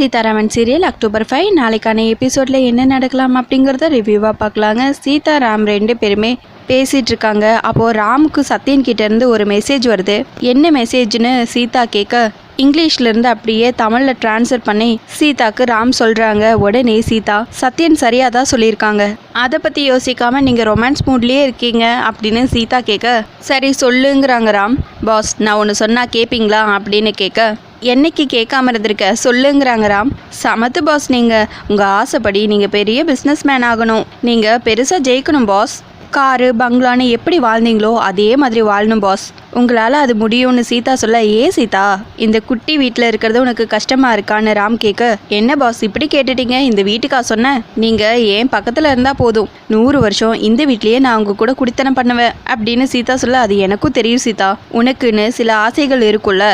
Sitharaman serial October five நாளைக்கான எபிசோடில் என்ன நடக்கலாம் அப்படிங்கிறத ரிவ்யூவாக பார்க்கலாங்க. சீதாராம் ரெண்டு பேருமே பேசிகிட்டு இருக்காங்க. அப்போது ராமுக்கு சத்யன் கிட்டேருந்து ஒரு மெசேஜ் வருது. என்ன மெசேஜ்னு சீதா கேட்க இங்கிலீஷ்லேருந்து அப்படியே தமிழில் ட்ரான்ஸ்ஃபர் பண்ணி சீதாக்கு ராம் சொல்கிறாங்க உடனே சீதா சத்யன் சரியாக தான் சொல்லியிருக்காங்க. அதை பற்றி யோசிக்காமல் நீங்கள் ரொமான்ஸ் மூட்லேயே இருக்கீங்க அப்படின்னு சீதா கேட்க சரி சொல்லுங்கிறாங்க ராம். பாஸ் நான் ஒன்று சொன்னால் கேட்பீங்களா அப்படின்னு கேட்க என்னைக்கு கேட்காம இருந்திருக்க? சொல்லுங்கிறாங்க ராம். சமத்து பாஸ் நீங்கள் உங்கள் ஆசைப்படி நீங்கள் பெரிய பிஸ்னஸ் மேன் ஆகணும். நீங்கள் பெருசாக ஜெயிக்கணும் பாஸ் காரு பங்களான்னு எப்படி வாழ்ந்தீங்களோ அதே மாதிரி வாழணும் பாஸ் உங்களால் அது முடியும்னு சீதா சொல்ல ஏ சீதா இந்த குட்டி வீட்டில் இருக்கிறது உனக்கு கஷ்டமாக இருக்கான்னு ராம் கேட்க என்ன பாஸ் இப்படி கேட்டுட்டீங்க? இந்த வீட்டுக்கா சொன்னேன் நீங்கள் ஏன் பக்கத்தில் இருந்தால் போதும். நூறு வருஷம் இந்த வீட்லேயே நான் உங்கள் கூட குடித்தனம் பண்ணுவேன் அப்படின்னு சீதா சொல்ல அது எனக்கும் தெரியும் சீதா. உனக்குன்னு சில ஆசைகள் இருக்குல்ல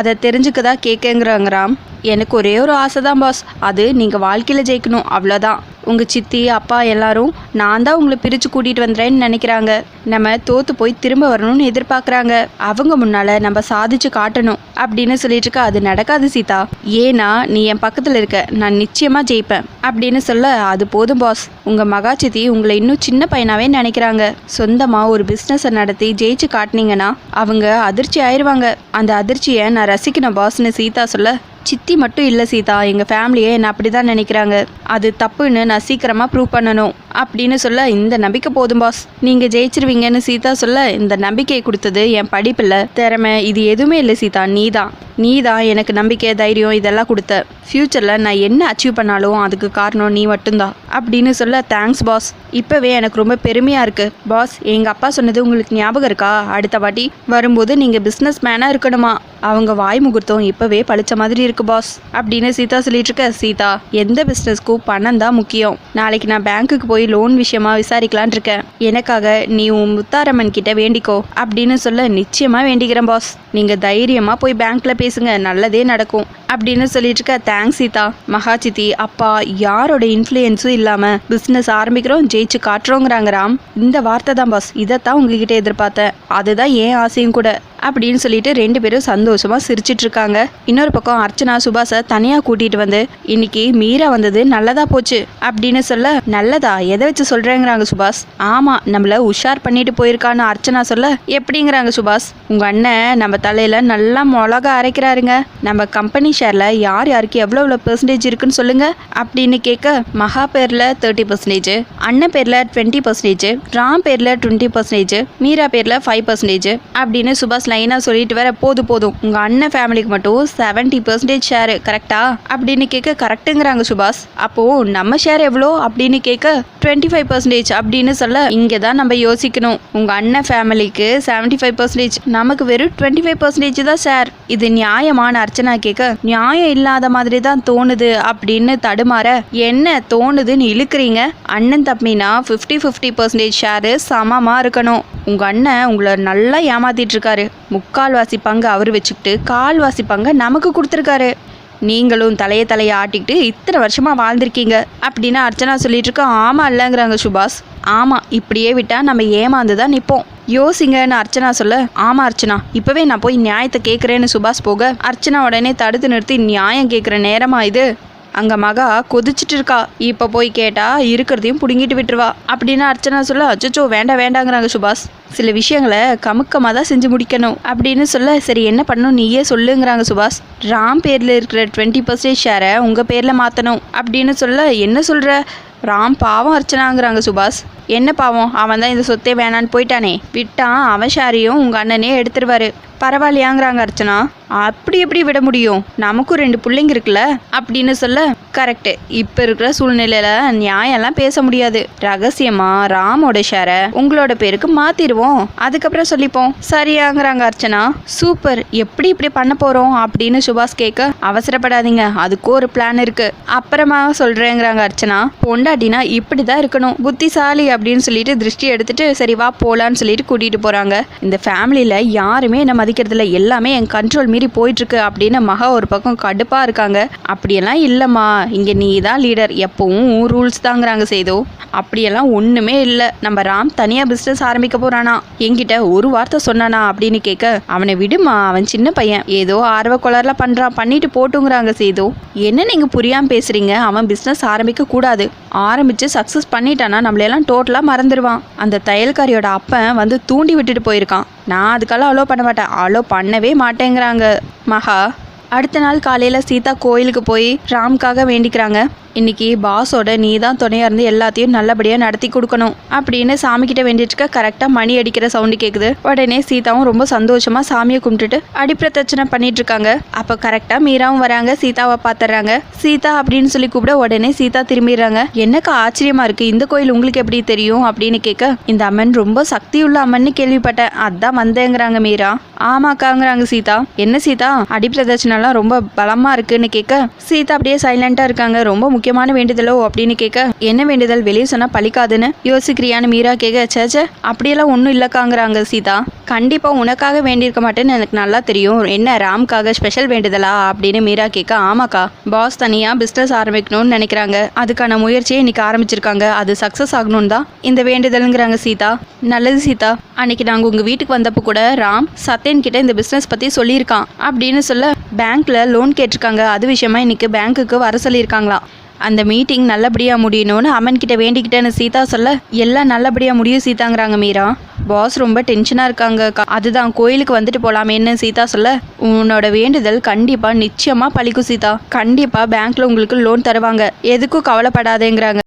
அதை தெரிஞ்சுக்கதா கேட்கங்கிறாங்க ராம். எனக்கு ஒரே ஒரு ஆசை தான் பாஸ் அது நீங்கள் வாழ்க்கையில் ஜெயிக்கணும். அவ்வளோதான் உங்கள் சித்தி அப்பா எல்லாரும் நான் தான் உங்களை பிரித்து கூட்டிகிட்டு வந்துறேன்னு நினைக்கிறாங்க. நம்ம தோற்று போய் திரும்ப வரணும்னு எதிர்பார்க்குறாங்க. அவங்க முன்னால் நம்ம சாதிச்சு காட்டணும் அப்படின்னு சொல்லிட்டு இருக்க அது நடக்காது சீதா. ஏன்னா நீ என் பக்கத்தில் இருக்க. நான் நிச்சயமாக ஜெயிப்பேன் அப்படின்னு சொல்ல அது போதும் பாஸ் உங்கள் மகா சித்தி உங்களை இன்னும் சின்ன பையனாவே நினைக்கிறாங்க. சொந்தமாக ஒரு பிஸ்னஸை நடத்தி ஜெயிச்சு காட்டினீங்கன்னா அவங்க அதிர்ச்சி ஆயிடுவாங்க அந்த அதிர்ச்சியை நான் ரசிக்கணும் பாஸ்னு சீதா சொல்ல சித்தி மட்டும் இல்லை சீதா எங்கள் ஃபேமிலியே என்னை அப்படி தான் நினைக்கிறாங்க. அது தப்புன்னு நான் சீக்கிரமாக ப்ரூவ் பண்ணணும் அப்படின்னு சொல்ல இந்த நம்பிக்கை போதும் பாஸ் நீங்கள் ஜெயிச்சிருவீங்கன்னு சீதா சொல்ல இந்த நம்பிக்கை கொடுத்தது என் படிப்பில். திறமை இது எதுவுமே இல்லை சீதா நீ தான் நீ தான் எனக்கு நம்பிக்கை தைரியம் இதெல்லாம் கொடுத்த. ஃப்யூச்சரில் நான் என்ன அச்சீவ் பண்ணாலும் அதுக்கு காரணம் நீ மட்டும்தான் அப்படின்னு சொல்ல தேங்க்ஸ் பாஸ் இப்போவே எனக்கு ரொம்ப பெருமையாக இருக்குது பாஸ் எங்கள் அப்பா சொன்னது உங்களுக்கு ஞாபகம் இருக்கா? அடுத்த வாட்டி வரும்போது நீங்கள் பிஸ்னஸ் மேனாக இருக்கணுமா? அவங்க வாய் முகூர்த்தம் இப்போவே பழிச்ச மாதிரி இருக்கு. பாஸ் அப்படின்னு சீதா சொல்லிட்டு இருக்க. சீதா எந்த பிஸ்னஸ்க்கும் பணம் தான் முக்கியம். நாளைக்கு நான் பேங்க்குக்கு போய் லோன் விஷயமா விசாரிக்கலான் இருக்கேன். எனக்காக நீ உன் முத்தாரம்மன் கிட்ட வேண்டிக்கோ அப்படின்னு சொல்ல நிச்சயமா வேண்டிக்கிறேன் பாஸ் நீங்க தைரியமா போய் பேங்க்ல பேசுங்க. நல்லதே நடக்கும். அப்படின்னு சொல்லிட்டு இருக்க. தேங்க்ஸ் சீதா. மகா சித்தி அப்பா யாரோட இன்ஃப்ளூயன்ஸும் இல்லாம பிஸ்னஸ் ஆரம்பிக்கிறோம் ஜெயிச்சு காட்டுறோங்கிறாங்க ராம். இந்த வார்த்தை தான் பாஸ் இதைத்தான் உங்ககிட்ட எதிர்பார்த்தேன். அதுதான் ஏன் ஆசையும் கூட. அப்படின்னு சொல்லிட்டு ரெண்டு பேரும் சந்தோஷமா சிரிச்சிட்டு இருக்காங்க இன்னொரு பக்கம் அர்ச்சனா சுபாஷை தனியா கூட்டிட்டு வந்து இன்னைக்கு மீரா வந்தது நல்லதா போச்சு அப்படின்னு சொல்ல நல்லதா? எதை வச்சு சொல்றேங்கிறாங்க சுபாஷ். ஆமா நம்மள உஷார் பண்ணிட்டு போயிருக்கான்னு அர்ச்சனா சொல்ல எப்படிங்கிறாங்க சுபாஷ்? உங்க அண்ணன் நம்ம தலையில நல்லா மிளகா அரைக்கிறாருங்க. நம்ம கம்பெனி ஷேர்ல யார் யாருக்கு எவ்வளோ எவ்வளோ பெர்சன்டேஜ் இருக்குன்னு சொல்லுங்க அப்படின்னு கேட்க மகா பேர்ல தேர்ட்டி பர்சன்டேஜ் அண்ணன் பேர்ல டுவெண்ட்டி பர்சன்டேஜ் ராம் பேர்ல டுவெண்ட்டி பர்சன்டேஜ் மீரா பேர்ல ஃபைவ் பர்சன்டேஜ் அப்படின்னு சுபாஷ் லைனாக சொல்லிட்டு வர போதும் போதும் உங்கள் அண்ணன் ஃபேமிலிக்கு மட்டும் செவன்ட்டி பர்சன்டேஜ் ஷேரு கரெக்டா அப்படின்னு கேட்க கரெக்டுங்கிறாங்க சுபாஷ். அப்போது நம்ம ஷேர் எவ்வளோ? அப்படின்னு கேட்க டுவெண்ட்டி ஃபைவ் பர்சன்டேஜ் அப்படின்னு சொல்ல இங்கே தான் நம்ம யோசிக்கணும். உங்கள் அண்ணன் ஃபேமிலிக்கு செவன்ட்டி ஃபைவ் பர்சன்டேஜ் நமக்கு வெறும் டுவெண்ட்டி ஃபைவ் பர்சன்டேஜ் தான் ஷேர் இது நியாயமான அர்ச்சனா கேட்க நியாயம் இல்லாத மாதிரி தான் தோணுது அப்படின்னு தடுமாற என்ன தோணுதுன்னு இழுக்கிறீங்க? அண்ணன் தம்பினா ஃபிஃப்டி ஃபிஃப்டி பர்சன்டேஜ் ஷேரு சமமாக இருக்கணும். உங்கள் அண்ணன் உங்களை நல்லா ஏமாத்திட்டு இருக்காரு. முக்கால்வாசி பங்கு அவர் வச்சுக்கிட்டு கால்வாசி பங்கை நமக்கு கொடுத்துருக்காரு. நீங்களும் தலையை தலையை ஆட்டிக்கிட்டு இத்தனை வருஷமாக வாழ்ந்திருக்கீங்க அப்படின்னு அர்ச்சனா சொல்லிட்டு இருக்க. ஆமாம் இல்லைங்கிறாங்க சுபாஷ். ஆமாம் இப்படியே விட்டால் நம்ம ஏமாந்து தான் நிற்போம் யோசிங்கன்னு அர்ச்சனா சொல்ல ஆமாம் அர்ச்சனா இப்போவே நான் போய் நியாயத்தை கேட்குறேன்னு சுபாஷ் போக அர்ச்சனா உடனே தடுத்து நிறுத்தி நியாயம் கேட்குற நேரமா இது? அங்கே மகா கொதிச்சிட்டு இருக்கா. இப்போ போய் கேட்டா இருக்கிறதையும் பிடுங்கிட்டு விட்டுருவா. அப்படின்னு அர்ச்சனா சொல்ல அச்சச்சோ வேண்டாம் வேண்டாங்கிறாங்க சுபாஷ். சில விஷயங்களை கமுக்கமாக தான் செஞ்சு முடிக்கணும் அப்படின்னு சொல்ல சரி என்ன பண்ணணும்? நீயே சொல்லுங்கிறாங்க சுபாஷ். ராம் பேரில் இருக்கிற டுவெண்ட்டி பர்சன்டேஜ் ஷேரை உங்கள் பேரில் மாற்றணும் அப்படின்னு சொல்ல என்ன சொல்கிற ராம் பாவம் அர்ச்சனாங்கிறாங்க சுபாஷ். என்ன பாவம் அவன் தான் இந்த சொத்தே வேணான்னு போயிட்டானே. விட்டான் அவன் ஷாரியும் உங்கள் அண்ணனே எடுத்துருவாரு. பரவாயில்லையாங்கிறாங்க அர்ச்சனா. அப்படி எப்படி விட முடியும்? நமக்கும் ரெண்டு பிள்ளைங்க இருக்குல்ல? அப்படின்னு சொல்ல கரெக்டு இப்போ இருக்கிற சூழ்நிலையில நியாயம்லாம் பேச முடியாது. ரகசியமா ராமோட ஷேரை உங்களோட பேருக்கு மாத்திடுவோம். அதுக்கப்புறம் சொல்லிப்போம். சரியாங்கிறாங்க அர்ச்சனா. சூப்பர். எப்படி இப்படி பண்ண போறோம் அப்படின்னு சுபாஷ் கேட்க அவசரப்படாதீங்க. அதுக்கும் ஒரு பிளான் இருக்கு. அப்புறமா சொல்றேங்கிறாங்க அர்ச்சனா. பொண்டாட்டினா இப்படி தான் இருக்கணும். புத்திசாலி அப்படின்னு சொல்லிட்டு திருஷ்டி எடுத்துட்டு சரி வா போலான்னு சொல்லிட்டு கூட்டிட்டு போறாங்க. இந்த ஃபேமிலியில யாருமே என்ன மதிக்கிறதில்ல. எல்லாமே என் கண்ட்ரோல் மீறி போயிட்டுருக்கு. அப்படின்னு மகா ஒரு பக்கம் கடுப்பாக இருக்காங்க. அப்படியெல்லாம் இல்லைம்மா. இங்கே நீ தான் லீடர் எப்பவும் ரூல்ஸ் தாங்கிறாங்க செய்தோ அப்படியெல்லாம் ஒன்றுமே இல்லை. நம்ம ராம் தனியாக பிஸ்னஸ் ஆரம்பிக்க போகிறானா என்கிட்ட ஒரு வார்த்தை சொன்னானா? அப்படின்னு கேட்க அவனை விடுமா. அவன் சின்ன பையன். ஏதோ ஆர்வ கொளரில் பண்ணுறான் பண்ணிட்டு போட்டுங்கிறாங்க செய்தோ என்ன நீங்கள் புரியாமல் பேசுகிறீங்க அவன் பிஸ்னஸ் ஆரம்பிக்க கூடாது. ஆரம்பித்து சக்ஸஸ் பண்ணிட்டானா? நம்மளையெல்லாம் டோட்டலாக மறந்துடுவான் அந்த தையல்காரியோட அப்பன் வந்து தூண்டி விட்டுட்டு போயிருக்கான். நான் அதுக்கெல்லாம் அலோ பண்ண மாட்டேன். அலோ பண்ணவே மாட்டேங்கிறாங்க. மகா. அடுத்த நாள் காலையில் சீதா கோயிலுக்கு போய் ராம்காக வேண்டிக்கிறாங்க. இன்னைக்கு பாஸோட நீ தான் துணையாக இருந்து எல்லாத்தையும் நல்லபடியாக நடத்தி கொடுக்கணும் அப்படின்னு சாமி கிட்ட வேண்டிட்டு இருக்க கரெக்டாக மணி அடிக்கிற சவுண்டு கேட்குது உடனே சீதாவும் ரொம்ப சந்தோஷமாக சாமியை கும்பிட்டுட்டு அடிப்பிரதட்சணை பண்ணிட்டு இருக்காங்க அப்போ கரெக்டாக மீராவும் வராங்க சீதாவை பார்த்துறாங்க சீதா அப்படின்னு சொல்லி கூப்பிட உடனே சீதா திரும்பிடுறாங்க. என்னக்கா ஆச்சரியமா இருக்கு? இந்த கோயில் உங்களுக்கு எப்படி தெரியும்? அப்படின்னு கேட்க இந்த அம்மன் ரொம்ப சக்தி உள்ள அம்மன்னு கேள்விப்பட்டேன். அதான் வந்தேங்கிறாங்க மீரா. ஆமாக்காங்கிறாங்க சீதா. என்ன சீதா? அடிப்பிரதட்சணெல்லாம் ரொம்ப பலமா இருக்குன்னு கேட்க சீதா அப்படியே சைலண்டா இருக்காங்க. ரொம்ப முக்கியமான வேண்டுதலோ அப்படின்னு கேட்க என்ன வேண்டுதல் வெளியே சொன்னா பழிக்காதுன்னு யோசிக்கிறியான்னு மீரா கேட்க சேச்சே அப்படியெல்லாம் ஒன்றும் இல்லைக்காங்கிறாங்க சீதா. கண்டிப்பாக உனக்காக வேண்டியிருக்க மாட்டேன்னு எனக்கு நல்லா தெரியும். என்ன ராம்காக ஸ்பெஷல் வேண்டுதலா? அப்படின்னு மீரா கேட்க ஆமாக்கா பாஸ் தனியாக பிஸ்னஸ் ஆரம்பிக்கணும்னு நினைக்கிறாங்க. அதுக்கான முயற்சியை இன்னைக்கு ஆரம்பிச்சிருக்காங்க. அது சக்ஸஸ் ஆகணும் தான் இந்த வேண்டுதலுங்கிறாங்க சீதா. நல்லது சீதா. அன்னைக்கு நாங்கள் உங்கள் வீட்டுக்கு வந்தப்போ கூட ராம் சத்யன் கிட்ட இந்த பிஸ்னஸ் பற்றி சொல்லியிருக்கான் அப்படின்னு சொல்ல பேங்க்ல லோன் கேட்டிருக்காங்க. அது விஷயமா இன்னைக்கு பேங்க்குக்கு வர சொல்லியிருக்காங்களா அந்த மீட்டிங் நல்லபடியாக முடியணும்னு அம்மன் கிட்ட வேண்டிக்கிட்டேன்னு சீதா சொல்ல எல்லாம் நல்லபடியாக முடியும் சீதாங்கிறாங்க மீரா. பாஸ் ரொம்ப டென்ஷனாக இருக்காங்க. அதுதான் கோயிலுக்கு வந்துட்டு போகலாமேன்னு சீதா சொல்ல உன்னோட வேண்டுதல் கண்டிப்பாக நிச்சயமாக பழிக்கும் சீதா. கண்டிப்பாக பேங்க்ல உங்களுக்கு லோன் தருவாங்க. எதுக்கும் கவலைப்படாதேங்கிறாங்க.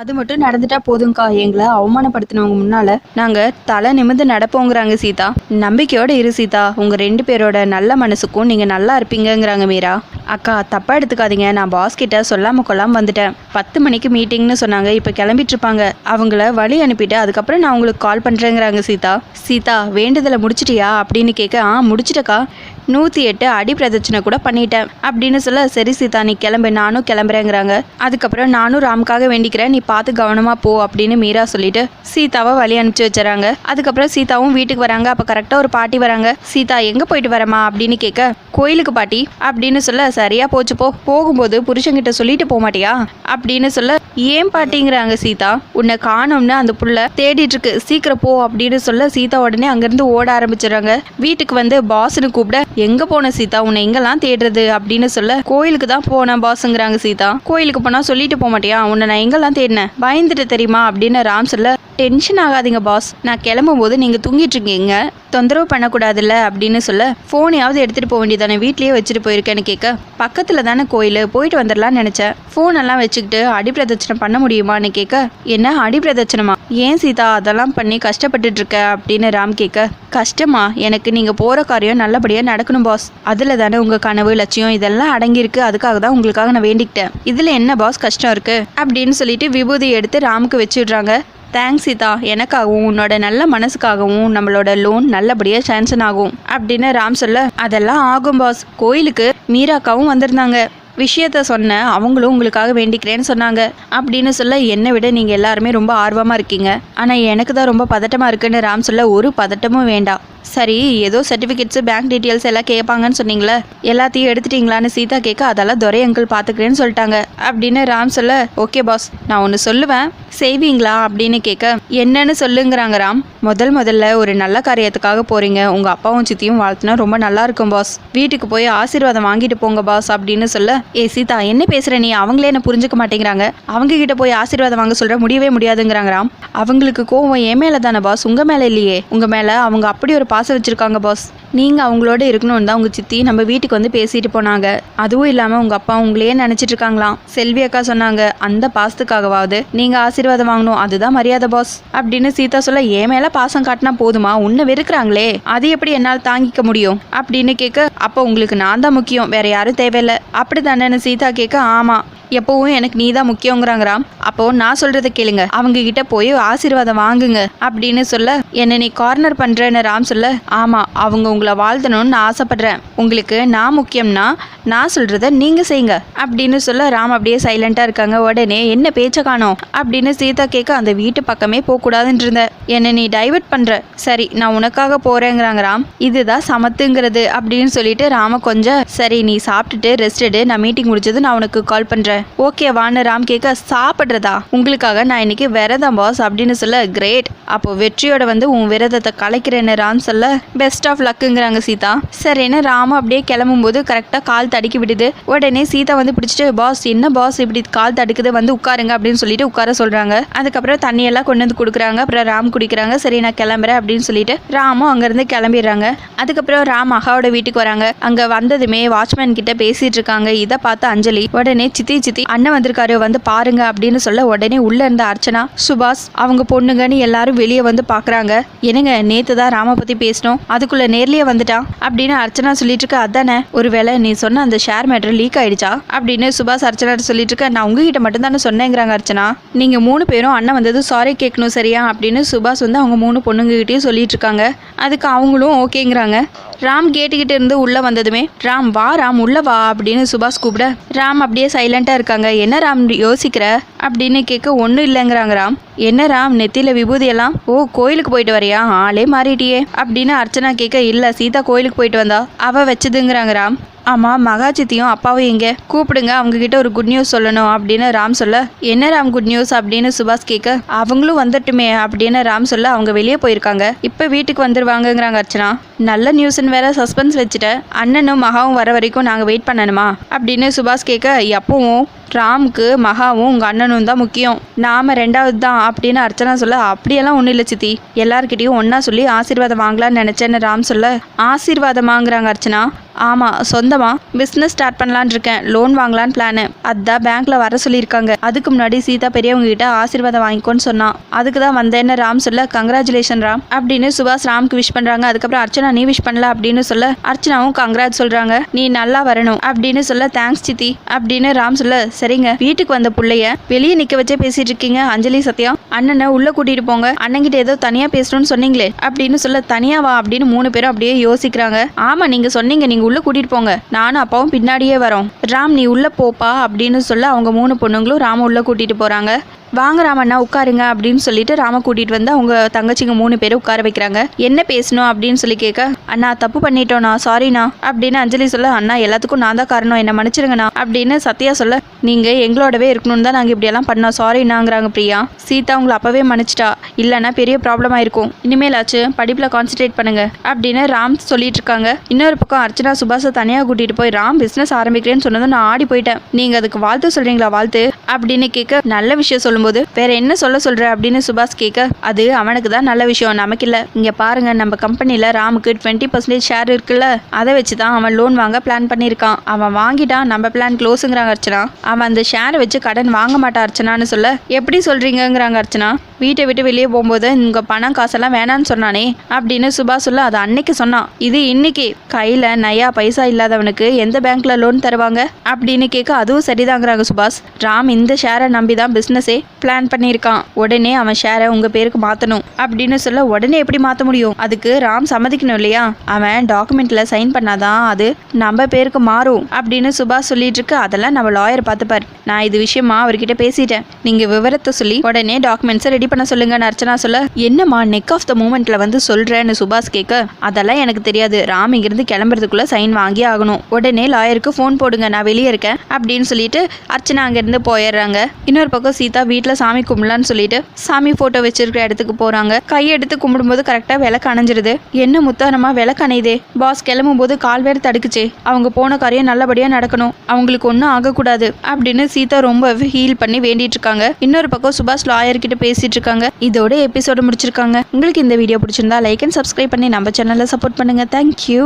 அது மட்டும் நடந்துட்டா போதும்க்கா. எங்களை அவமானப்படுத்தினவங்க முன்னால நாங்க தலை நிமிர்ந்து நடப்போங்கிறாங்க சீதா. நம்பிக்கையோட இரு சீதா. உங்க ரெண்டு பேரோட நல்ல மனசுக்கும் நீங்க நல்லா இருப்பீங்கங்கிறாங்க மீரா. அக்கா தப்பா எடுத்துக்காதீங்க. நான் பாஸ் கிட்ட சொல்லாம கொள்ளாம வந்துட்டேன். பத்து மணிக்கு மீட்டிங்னு சொன்னாங்க. இப்ப கிளம்பிட்டு இருப்பாங்க அவங்கள வழி அனுப்பிட்டு அதுக்கப்புறம் நான் உங்களுக்கு கால் பண்றேங்கிறாங்க சீதா. சீதா வேண்டுதலை முடிச்சிட்டியா அப்படின்னு கேட்க ஆ முடிச்சிட்டக்கா. நூற்றி எட்டு அடி பிரதட்சணை கூட பண்ணிட்டேன். அப்படின்னு சொல்ல சரி சீதா நீ கிளம்பு. நானும் கிளம்புறேங்கிறாங்க. அதுக்கப்புறம் நானும் ராமுக்காக வேண்டிக்கிறேன். நீ பார்த்து கவனமாக போ அப்படின்னு மீரா சொல்லிட்டு சீதாவை வழி அனுப்பிச்சு வச்சுறாங்க. அதுக்கப்புறம் சீதாவும் வீட்டுக்கு வராங்க. அப்போ கரெக்டாக ஒரு பாட்டி வராங்க. சீதா எங்கே போயிட்டு வரமா அப்படின்னு கேட்க கோயிலுக்கு பாட்டி. அப்படின்னு சொல்ல சரியா போச்சு போ. போகும்போது புருஷன்கிட்ட சொல்லிட்டு போக மாட்டியா? அப்படின்னு சொல்ல ஏன் பாட்டிங்கிறாங்க சீதா? உன்னை காணோம்னு அந்த புள்ள தேடிட்டு இருக்கு சீக்கிரம் போ அப்படின்னு சொல்ல சீதா உடனே அங்கிருந்து ஓட ஆரம்பிச்சிடுறாங்க. வீட்டுக்கு வந்து பாஸ்னு கூப்பிட எங்க போன சீதா? உன்னை எங்கெல்லாம் தேடுறது அப்படின்னு சொல்ல கோயிலுக்கு தான் போனேன் பாஸுங்கிறாங்க சீதா. கோயிலுக்கு போனா சொல்லிட்டு போக மாட்டியா? உன்னை நான் எங்கெல்லாம் தேடினேன்? பயந்துட்டு தெரியுமா? அப்படின்னு ராம் சொல்ல டென்ஷன் ஆகாதீங்க பாஸ் நான் கிளம்பும் போது நீங்கள் தூங்கிட்டு இருக்கீங்க. தொந்தரவு பண்ணக்கூடாதுல்ல அப்படின்னு சொல்ல ஃபோனையாவது எடுத்துகிட்டு போக வேண்டியதானே வீட்லேயே வச்சுட்டு போயிருக்கேன்னு கேட்க பக்கத்தில் தானே கோயில் போயிட்டு வந்துடலாம்னு நினச்சேன். ஃபோனெல்லாம் வச்சுக்கிட்டு அடிப்பிரதட்சணம் பண்ண முடியுமான்னு கேட்க என்ன அடிப்பிரதட்சணமா? ஏன் சீதா அதெல்லாம் பண்ணி கஷ்டப்பட்டுட்டு இருக்க? அப்படின்னு ராம் கேட்க கஷ்டமா? எனக்கு நீங்கள் போகிற காரியம் நல்லபடியாக நடக்கணும் பாஸ் அதில் தானே உங்கள் கனவு லட்சியம் இதெல்லாம் அடங்கியிருக்கு. அதுக்காக தான் உங்களுக்காக நான் வேண்டிக்கிட்டேன். இதில் என்ன பாஸ் கஷ்டம் இருக்குது அப்படின்னு சொல்லிட்டு விபூதி எடுத்து ராமுக்கு வச்சுடுறாங்க தேங்க்ஸ் சீதா. எனக்காகவும் உன்னோட நல்ல மனசுக்காகவும் நம்மளோட லோன் நல்லபடியாக சான்சன் ஆகும். அப்படின்னு ராம் சொல்ல அதெல்லாம் ஆகும் பாஸ் கோயிலுக்கு மீராக்காவும் வந்திருந்தாங்க. விஷயத்த சொன்ன அவங்களும் உங்களுக்காக வேண்டிக்கிறேன்னு சொன்னாங்க. அப்படின்னு சொல்ல என்னை விட நீங்கள் எல்லாருமே ரொம்ப ஆர்வமாக இருக்கீங்க. ஆனால் எனக்கு தான் ரொம்ப பதட்டமாக இருக்குன்னு ராம் சொல்ல ஒரு பதட்டமும் வேண்டாம். சரி ஏதோ சர்டிஃபிகேட்ஸு பேங்க் டீட்டெயில்ஸ் எல்லாம் கேட்பாங்கன்னு சொன்னீங்களே. எல்லாத்தையும் எடுத்துட்டீங்களான்னு சீதா கேட்க அதெல்லாம் துரை அங்கிள் பார்த்துக்கிறேன்னு சொல்லிட்டாங்க. அப்படின்னு ராம் சொல்ல ஓகே பாஸ் நான் ஒன்று சொல்லுவேன். செய்வீங்களா? அப்படின்னு கேட்க என்னன்னு சொல்லுங்கிறாங்க ராம். முதல் முதல்ல ஒரு நல்ல காரியத்துக்காக போறீங்க. உங்க அப்பாவும் சித்தியும் வாழ்த்துனா ரொம்ப நல்லா இருக்கும் பாஸ் வீட்டுக்கு போய் ஆசீர்வாதம் வாங்கிட்டு போங்க பாஸ் அப்படின்னு சொல்ல ஏ சீதா என்ன பேசுற நீ? அவங்களே என்ன புரிஞ்சுக்க மாட்டேங்கிறாங்க. அவங்க கிட்ட போய் ஆசீர்வாதம் வாங்க சொல்ற முடியவே முடியாதுங்கிறாங்க ராம். அவங்களுக்கு கோவம் என் மேல தானே பாஸ் உங்க மேல இல்லையே. உங்க மேல அவங்க அப்படி ஒரு பாசம் வச்சுருக்காங்க பாஸ் நீங்கள் அவங்களோட இருக்கணும்னு தான் உங்கள் சித்தி நம்ம வீட்டுக்கு வந்து பேசிட்டு போனாங்க. அதுவும் இல்லாமல் உங்கள் அப்பா உங்களையே நினச்சிட்டு இருக்காங்களாம். செல்வி அக்கா சொன்னாங்க அந்த பாசத்துக்காகவாவது நீங்கள் ஆசீர்வாதம் வாங்கணும் அதுதான் மரியாதை பாஸ் அப்படின்னு சீதா சொல்ல ஏன் மேலே பாசம் காட்டினா போதுமா? உன்னை வெறுக்கிறாங்களே. அது எப்படி என்னால் தாங்கிக்க முடியும்? அப்படின்னு கேட்க அப்போ உங்களுக்கு நான் தான் முக்கியம். வேற யாரும் தேவையில்லை. அப்படி தானேன்னு சீதா கேட்க ஆமாம் எப்பவும் எனக்கு நீ தான் முக்கியங்கிறாங்க அப்போ நான் சொல்றத கேளுங்க. அவங்க கிட்ட போய் ஆசீர்வாதம் வாங்குங்க அப்படின்னு சொல்ல என்னை நீ கார்னர் பண்றேன்னு ராம் சொல்ல ஆமா அவங்க உங்களை வாழ்த்தணும்னு நான் ஆசைப்படுறேன். உங்களுக்கு நான் முக்கியம்னா நான் சொல்றத நீங்க செய்யுங்க. அப்படின்னு சொல்ல ராம் அப்படியே சைலண்டா இருக்காங்க. உடனே என்ன பேச்ச காணோம்? அப்படின்னு சீதா கேட்க அந்த வீட்டு பக்கமே போக கூடாதுன்னு இருந்த என்னை நீ டைவர்ட் பண்ற. சரி நான் உனக்காக போறேங்கிறாங்க ராம் இதுதான் சமத்துங்கிறது. அப்படின்னு சொல்லிட்டு ராம கொஞ்சம் சரி நீ சாப்பிட்டுட்டு ரெஸ்ட் எடு. நான் மீட்டிங் முடிச்சது நான் உனக்கு கால் பண்றேன். ஓகே வான்னு ராம் கேட்க சாப்பிட்றதா? உங்களுக்காக நான் இன்னைக்கு விரதம் பாஸ் அப்படின்னு சொல்ல கிரேட் அப்போ வெற்றியோட வந்து உன் விரதத்தை கலைக்கிறேன்னு ராம் சொல்ல பெஸ்ட் ஆஃப் லக்குங்கிறாங்க சீதா. சரின்னு ராம அப்படியே கிளம்பும்போது கரெக்டாக கால் தடுக்கி விடுது. உடனே சீதா வந்து பிடிச்சிட்டு பாஸ் என்ன பாஸ் இப்படி கால் தடுக்குது? வந்து உட்காருங்க அப்படின்னு சொல்லிட்டு உட்கார சொல்றாங்க. அதுக்கப்புறம் தண்ணியெல்லாம் கொண்டு வந்து கொடுக்குறாங்க. அப்புறம் ராம் குடிக்கிறாங்க. சரி நான் கிளம்புறேன் அப்படின்னு சொல்லிட்டு ராமும் அங்கேருந்து கிளம்பிடுறாங்க. அதுக்கப்புறம் ராம் மகாவோட வீட்டுக்கு வராங்க. அங்கே வந்ததுமே வாட்ச்மேன் கிட்ட பேசிட்டு இருக்காங்க. இதை பார்த்து அஞ்சலி உடனே சித்தி சித்தி அண்ணன் வந்திருக்காரு வந்து பாருங்க அப்படின்னு சொல்ல உடனே உள்ள இருந்த அர்ச்சனா சுபாஷ் அவங்க பொண்ணுங்கன்னு எல்லாரும் வெளியே வந்து பாக்குறாங்க. என்னங்க நேத்து தான் ராம பத்தி பேசணும் அதுக்குள்ள நேர்லயே வந்துட்டான் அப்படின்னு அர்ச்சனா சொல்லிட்டு இருக்க அதானே ஒருவேளை நீ சொன்ன அந்த ஷேர் மேட்டர் லீக் ஆயிடுச்சா? அப்படின்னு சுபாஷ் அர்ச்சனா சொல்லிட்டு இருக்க நான் உங்ககிட்ட மட்டும் தானே சொன்னேங்கிறாங்க அர்ச்சனா. நீங்க மூணு பேரும் அண்ணன் வந்தது சாரி கேட்கணும் சரியா? அப்படின்னு சுபாஷ் வந்து அவங்க மூணு பொண்ணுங்ககிட்டயும் சொல்லிட்டு இருக்காங்க. அதுக்கு அவங்களும் ஓகேங்கிறாங்க ராம் கேட்டுக்கிட்ட இருந்து உள்ள வந்ததுமே ராம் வா ராம் உள்ள வா அப்படின்னு சுபாஷ் கூப்பிட ராம் அப்படியே சைலண்டா இருக்காங்க. என்ன ராம் யோசிக்கிற? அப்படின்னு கேட்க ஒன்றும் இல்லைங்கிறாங்க ராம். என்ன ராம் நெத்தியில விபூதி எல்லாம் ஓ கோயிலுக்கு போயிட்டு வரையா? ஆளே மாறிட்டியே. அப்படின்னு அர்ச்சனா கேட்க இல்ல சீதா கோயிலுக்கு போயிட்டு வந்தா. அவ வச்சதுங்கிறாங்க ராம். ஆமாம் மகாஜித்தியும் அப்பாவும் எங்கே கூப்பிடுங்க. அவங்க கிட்ட ஒரு குட் நியூஸ் சொல்லணும் அப்படின்னு ராம் சொல்ல என்ன ராம் குட் நியூஸ் அப்படின்னு சுபாஷ் கேட்க அவங்களும் வந்துட்டுமே அப்படின்னு ராம் சொல்ல அவங்க வெளியே போயிருக்காங்க. இப்போ வீட்டுக்கு வந்துருவாங்கங்கிறாங்க அர்ச்சனா. நல்ல நியூஸ்னு வேற சஸ்பென்ஸ் வச்சுட்டேன் அண்ணனும் மகாவும் வர வரைக்கும் நாங்கள் வெயிட் பண்ணணுமா? அப்படின்னு சுபாஷ் கேட்க எப்பவும் ராமுக்கு மகாவும் உங்கள் அண்ணனும் தான் முக்கியம். நாம ரெண்டாவது தான் அப்படின்னு அர்ச்சனா சொல்ல அப்படியெல்லாம் ஒன்றும் இல்லை சித்தி. எல்லார்கிட்டயும் ஒன்றா சொல்லி ஆசீர்வாதம் வாங்கலாம்னு நினச்சேன்னு ராம் சொல்ல ஆசீர்வாதமாங்கிறாங்க அர்ச்சனா. ஆமாம் சொந்தமாக பிஸ்னஸ் ஸ்டார்ட் பண்ணலான்னு இருக்கேன். லோன் வாங்கலான்னு பிளானு அதான் பேங்க்கில் வர சொல்லியிருக்காங்க. அதுக்கு முன்னாடி சீதா பெரியவங்க கிட்ட ஆசீர்வாதம் வாங்கிக்கோன்னு சொன்னான் அதுக்கு தான் வந்தேன்னு ராம் சொல்ல கங்க்ராச்சுலேஷன் ராம். அப்படின்னு சுபாஷ் ராம்க்கு விஷ் பண்ணுறாங்க அதுக்கப்புறம் அர்ச்சனா நீ விஷ் பண்ணல? அப்படின்னு சொல்ல அர்ச்சனாவும் கங்க்ராட் சொல்கிறாங்க நீ நல்லா வரணும். அப்படின்னு சொல்ல தேங்க்ஸ் சித்தி. அப்படின்னு ராம் சொல்ல சரிங்க. வீட்டுக்கு வந்த பிள்ளைய வெளியே நிக்க வச்சே பேசிட்டு இருக்கீங்க அஞ்சலி சத்யா. அண்ணனை உள்ள கூட்டிட்டு போங்க. அண்ணங்கிட்ட ஏதோ தனியா பேசணும்னு சொன்னீங்களே. அப்படின்னு சொல்ல தனியாக வா அப்படின்னு மூணு பேரும் அப்படியே யோசிக்கிறாங்க. ஆமா நீங்க சொன்னீங்க நீங்க உள்ள கூட்டிட்டு போங்க. நானும் அப்பாவும் பின்னாடியே வரோம். ராம் நீ உள்ளே போப்பா அப்படின்னு சொல்ல அவங்க மூணு பொண்ணுங்களும் ராம உள்ளே கூட்டிட்டு போறாங்க. வாங்க ராமண்ணா உட்காருங்க அப்படின்னு சொல்லிட்டு ராம கூட்டிட்டு வந்து அவங்க தங்கச்சிங்க மூணு பேரும் உட்கார வைக்கிறாங்க. என்ன பேசணும் அப்படின்னு சொல்லி கேட்க அண்ணா தப்பு பண்ணிட்டோண்ணா சாரிண்ணா அப்படின்னு அஞ்சலி சொல்ல அண்ணா எல்லாத்துக்கும் நான் தான் காரணம் என்ன மன்னிச்சிருங்கண்ணா. அப்படின்னு சத்யா சொல்ல நீங்க எங்களோடவே இருக்கணும்னு தான் நாங்க இப்படியெல்லாம் பண்ணோம் சாரிண்ணாங்கிறாங்க பிரியா. சீதா உங்களை அப்பவே மன்னிச்சிட்டா. இல்லைன்னா பெரிய ப்ராப்ளம் ஆயிருக்கும். இனிமேலாச்சு படிப்புல கான்சென்ட்ரேட் பண்ணுங்க. அப்படின்னு ராம் சொல்லிட்டு இருக்காங்க. இன்னொரு பக்கம் அர்ச்சனா சுபாஷை தனியா கூட்டிட்டு போய் ராம் பிசினஸ் ஆரம்பிக்கிறேன்னு சொன்னதும் நான் ஆடி போயிட்டேன். நீங்க அதுக்கு வாழ்த்து சொல்றீங்களா வாழ்த்து? அப்படின்னு கேட்க நல்ல விஷயம் சொல்லும்போது வேற என்ன சொல்ல சொல்ற? அப்படின்னு சுபாஷ் கேட்க அது அவனுக்கு தான் நல்ல விஷயம் நமக்கு இல்ல இங்க பாருங்க நம்ம கம்பெனில ராமுக்கு டுவெண்ட்டி பர்சன்டேஜ் ஷேர் இருக்குல்ல அதை வச்சு தான் அவன் லோன் வாங்க பிளான் பண்ணியிருக்கான். அவன் வாங்கிட்டான் நம்ம பிளான் க்ளோஸுங்கிறாங்க அர்ச்சனா. அவன் அந்த ஷேரை வச்சு கடன் வாங்க மாட்டான் அர்ச்சனான்னு சொல்ல எப்படி சொல்றீங்கிறாங்க அர்ச்சனா. வீட்டை விட்டு வெளியே போகும்போது இங்க பணம் காசெல்லாம் வேணான்னு சொன்னானே அப்படின்னு சுபாஷ் சொல்ல அது அன்னைக்கு சொன்னான். இது இன்னைக்கு. கையில நயா பைசா இல்லாதவனுக்கு எந்த பேங்க்ல லோன் தருவாங்க? அப்படின்னு கேட்க அதுவும் சரிதாங்கிறாங்க சுபாஷ். ராம் இந்த ஷேரை நம்பி தான் பிஸ்னஸே பிளான் பண்ணியிருக்கான். உடனே அவன் ஷேரை உங்க பேருக்கு மாத்தணும் அப்படின்னு சொல்ல உடனே எப்படி மாற்ற முடியும்? அதுக்கு ராம் சம்மதிக்கணும் இல்லையா? அவன் டாக்குமெண்ட்ல சைன் பண்ணாதான் அது நம்ம பேருக்கு மாறும் அப்படின்னு சுபாஷ் சொல்லிட்டு இருக்கு. அதெல்லாம் நம்ம லாயர் பார்த்துப்பார். நான் இது விஷயமா அவர்கிட்ட பேசிட்டேன். நீங்க விவரத்தை சொல்லி உடனே டாக்குமெண்ட்ஸை ரெடி பண்ண சொல்லுங்கன்னு அர்ச்சனா சொல்ல என்னம்மா நெக் ஆஃப் த மூமெண்ட்ல வந்து சொல்றேன்னு சுபாஷ் கேட்க அதெல்லாம் எனக்கு தெரியாது. ராம் இங்கிருந்து கிளம்புறதுக்குள்ள சைன் வாங்கி ஆகணும். உடனே லாயருக்கு ஃபோன் போடுங்க. நான் வெளியே இருக்கேன். அப்படின்னு சொல்லிட்டு அர்ச்சனா அங்கேருந்து போயிடுறாங்க. இன்னொரு பக்கம் சீதா வீட்டு வீட்டில் சாமி கும்பிடலான்னு சொல்லிட்டு சாமி ஃபோட்டோ வச்சிருக்கிற இடத்துக்கு போகிறாங்க கையெடுத்து கும்பிடும்போது கரெக்டாக விளக்கு அணைஞ்சிருது. என்ன முத்தாரமா விளக்கு அணையுதே. பாஸ் கிளம்பும் போது கால் வேறு தடுக்குச்சே. அவங்க போன காரியம் நல்லபடியாக நடக்கணும். அவங்களுக்கு ஒன்றும் ஆகக்கூடாது அப்படின்னு சீதா ரொம்ப ஹீல் பண்ணி வேண்டிட்டு இருக்காங்க. இன்னொரு பக்கம் சுபாஷ் லாயர் கிட்ட பேசிட்டு இருக்காங்க. இதோட எபிசோடு முடிச்சிருக்காங்க. உங்களுக்கு இந்த வீடியோ பிடிச்சிருந்தா லைக் அண்ட் சப்ஸ்கிரைப் பண்ணி நம்ம சேனலை சப்போர்ட் பண்ணுங்க. தேங்க்யூ